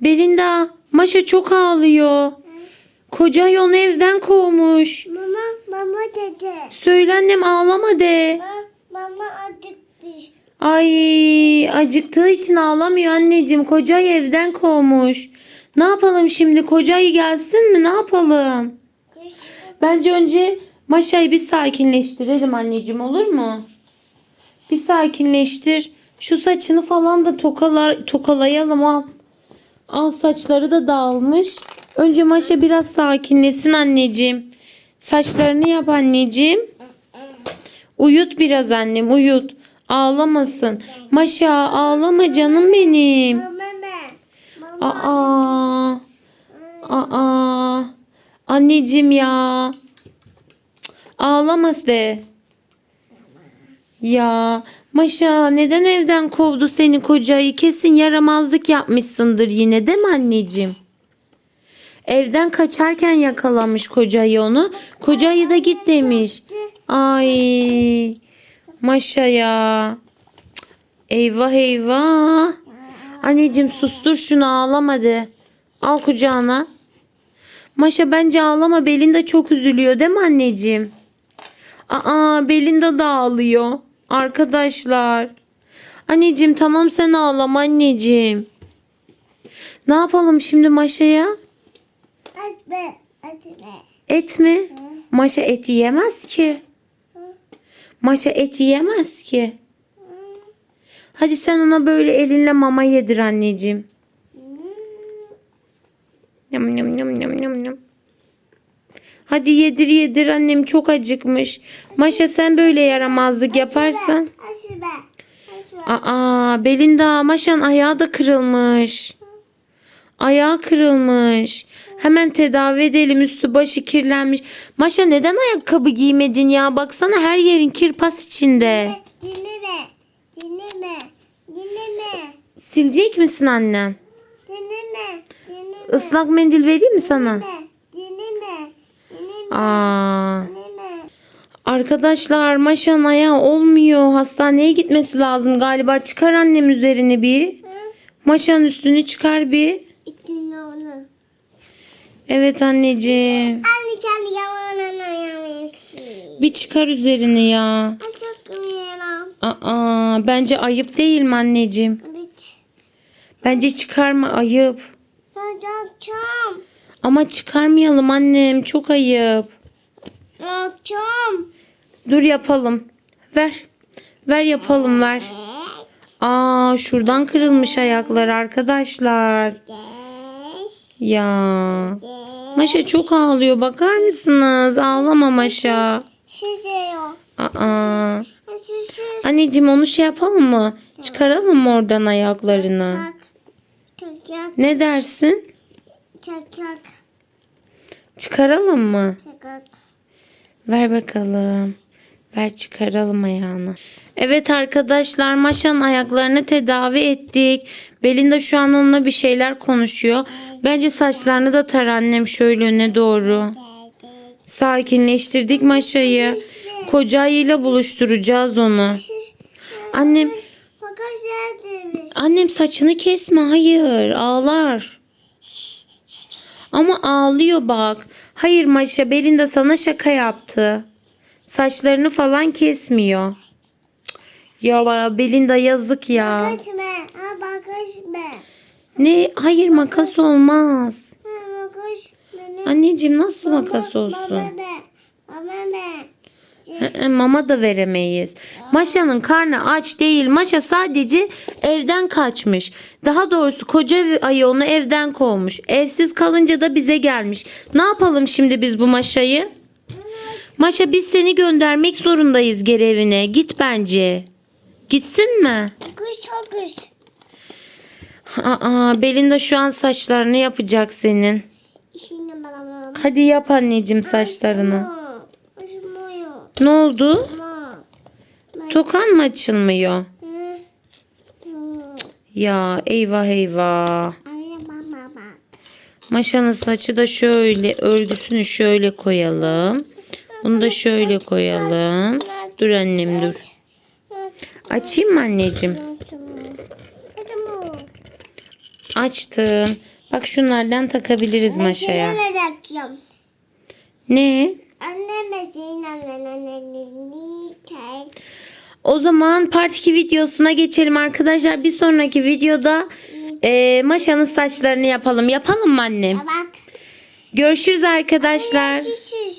Belinda, Maşa çok ağlıyor. Koca onu evden kovmuş. Mama, mama dedi. Söyle annem ağlama de. Ma, mama acıkmış. Ay acıktığı için ağlamıyor anneciğim. Kocayı evden kovmuş. Ne yapalım şimdi? Kocayı gelsin mi? Ne yapalım? Bence önce Maşa'yı bir sakinleştirelim anneciğim olur mu? Bir sakinleştir. Şu saçını falan da tokalar, tokalayalım al. Al saçları da dağılmış. Önce Maşa biraz sakinleşsin anneciğim. Saçlarını yap anneciğim. Uyut biraz annem uyut. Ağlamasın. Maşa ağlama canım benim. Aa. Aa. Anneciğim ya. Ağlamaz de. Ya Maşa neden evden kovdu seni kocayı? Kesin yaramazlık yapmışsındır yine değil mi anneciğim? Evden kaçarken yakalamış kocayı onu. Kocayı da git demiş. Ay Maşa ya. Eyvah eyvah. Anneciğim sustur şunu ağlama de. Al kucağına. Maşa bence ağlama. Belinda çok üzülüyor değil mi anneciğim? Aa Belinda da ağlıyor. Arkadaşlar. Anneciğim tamam sen ağlama anneciğim. Ne yapalım şimdi Maşa'ya? Etme, etme. Et mi? Maşa et yiyemez ki. Maşa et yiyemez ki. Hadi sen ona böyle elinle mama yedir anneciğim. Yam yam yam yam yam yam. Hadi yedir yedir annem çok acıkmış. Maşa sen böyle yaramazlık yaparsan. Aa Belinda Maşa'nın ayağı da kırılmış. Ayağı kırılmış. Hemen tedavi edelim üstü başı kirlenmiş. Maşa neden ayakkabı giymedin ya? Baksana her yerin kirpas içinde. Dinleme, dinleme, dinleme, Silecek misin annem? dinleme, dinleme. Islak mendil vereyim mi sana? Dinleme, Aa. Arkadaşlar Maşa'nın ayağı olmuyor. Hastaneye gitmesi lazım galiba. Çıkar annem üzerini bir. Hı? Maşa'nın üstünü çıkar bir. Evet anneciğim. Anne kendi yalanına. Bir çıkar üzerini ya. Çok. Aa, bence ayıp değil mi anneciğim? Bence çıkarma ayıp. Ben yapacağım. Ama çıkarmayalım annem çok ayıp. Yapacağım. Dur yapalım. Ver. Ver yapalım ver. Aa şuradan kırılmış ayaklar arkadaşlar. Ya. Maşa çok ağlıyor bakar mısınız? Ağlama Maşa. Aa. Anneciğim onu şey yapalım mı? Çıkaralım mı oradan ayaklarını? Ne dersin? Çak Çıkaralım mı? çak. Ver bakalım. Ver çıkaralım ayağını. Evet arkadaşlar Maşa'nın ayaklarını tedavi ettik. Belinda şu an onunla bir şeyler konuşuyor. Bence saçlarını da tar annem şöyle öne doğru. Sakinleştirdik Maşa'yı. Kocayıyla buluşturacağız onu. Annem annem saçını kesme hayır ağlar. Ama ağlıyor bak. Hayır Maşa Belinda sana şaka yaptı. Saçlarını falan kesmiyor. Ya Belinda yazık ya. Bakışma. Ha bakışma. Ne? Hayır makas olmaz. Ha. Benim. Anneciğim nasıl makas olsun? Baba Mama da veremeyiz. Maşa'nın karnı aç değil. Maşa sadece evden kaçmış. Daha doğrusu koca ayı onu evden kovmuş. Evsiz kalınca da bize gelmiş. Ne yapalım şimdi biz bu Maşa'yı? Maşa biz seni göndermek zorundayız geri evine. Git bence. Gitsin mi? Bakış bakış. Aa, Belinda şu an saçlarını yapacak senin. Hadi yap anneciğim saçlarını. Ne oldu? Tokan mı açılmıyor? Ya eyvah eyvah. Maşanın saçı da şöyle örgüsünü şöyle koyalım. Bunu da şöyle koyalım. Dur annem dur. Açayım mı anneciğim? Açtım. Bak şunlardan takabiliriz maşaya. Ne O zaman part 2 videosuna geçelim arkadaşlar. Bir sonraki videoda e, Maşa'nın saçlarını yapalım. Yapalım mı annem? Bak. Görüşürüz arkadaşlar. Şişir